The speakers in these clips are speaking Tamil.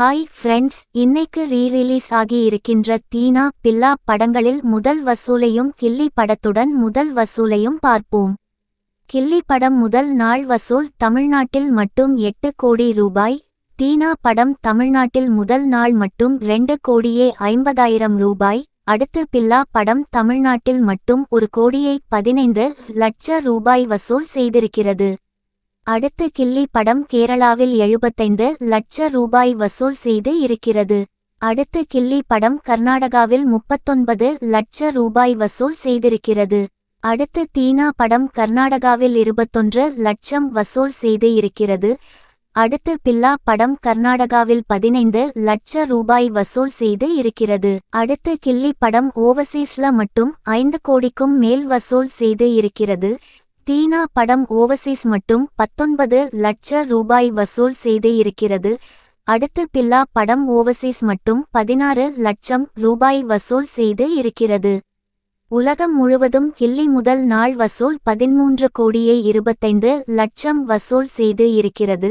ஹாய் ஃப்ரெண்ட்ஸ் இன்னைக்கு ரீ ரிலீஸ் ஆகி இருக்கின்ற தீனா பில்லா படங்களில் முதல் வசூலையும் கில்லி படத்துடன் முதல் வசூலையும் பார்ப்போம். கில்லி படம் முதல் நாள் வசூல் தமிழ்நாட்டில் மட்டும் எட்டு கோடி ரூபாய் தீனா படம் தமிழ்நாட்டில் முதல் நாள் மட்டும் ரெண்டு கோடியே ஐம்பதாயிரம் ரூபாய் அடுத்து பில்லா படம் தமிழ்நாட்டில் மட்டும் ஒரு கோடியை பதினைந்து லட்ச ரூபாய் வசூல் செய்திருக்கிறது. அடுத்து கில்லி படம் கேரளாவில் எழுபத்தைந்து லட்ச ரூபாய் வசூல் செய்து இருக்கிறது. அடுத்து கில்லி படம் கர்நாடகாவில் முப்பத்தொன்பது லட்ச ரூபாய் வசூல் செய்திருக்கிறது. அடுத்து தீனா படம் கர்நாடகாவில் இருபத்தொன்று லட்சம் வசூல் செய்து இருக்கிறது. அடுத்து பில்லா படம் கர்நாடகாவில் பதினைந்து லட்ச ரூபாய் வசூல் செய்து இருக்கிறது. அடுத்து கில்லி படம் ஓவர்சீஸ்ல மட்டும் ஐந்து கோடிக்கும் மேல் வசூல் செய்து இருக்கிறது. தீனா படம் ஓவர்சீஸ் மட்டும் பத்தொன்பது லட்ச ரூபாய் வசூல் செய்து இருக்கிறது அடுத்து பில்லா படம் ஓவர்சீஸ் மட்டும் பதினாறு லட்சம் ரூபாய் வசூல் செய்து இருக்கிறது. உலகம் முழுவதும் கில்லி முதல் நாள் வசூல் பதிமூன்று கோடியே இருபத்தைந்து லட்சம் வசூல் செய்து இருக்கிறது.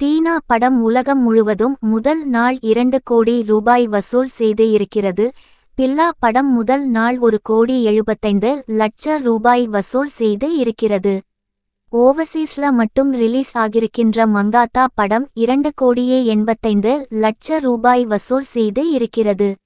தீனா படம் உலகம் முழுவதும் முதல் நாள் இரண்டு கோடி ரூபாய் வசூல் செய்து இருக்கிறது. பில்லா படம் முதல் நாள் ஒரு கோடி எழுபத்தைந்து லட்ச ரூபாய் வசூல் செய்து இருக்கிறது. ஓவர்சீஸ்ல மட்டும் ரிலீஸ் ஆகிருக்கின்ற மங்காத்தா படம் இரண்டு கோடியே எண்பத்தைந்து லட்ச ரூபாய் வசூல் செய்து இருக்கிறது.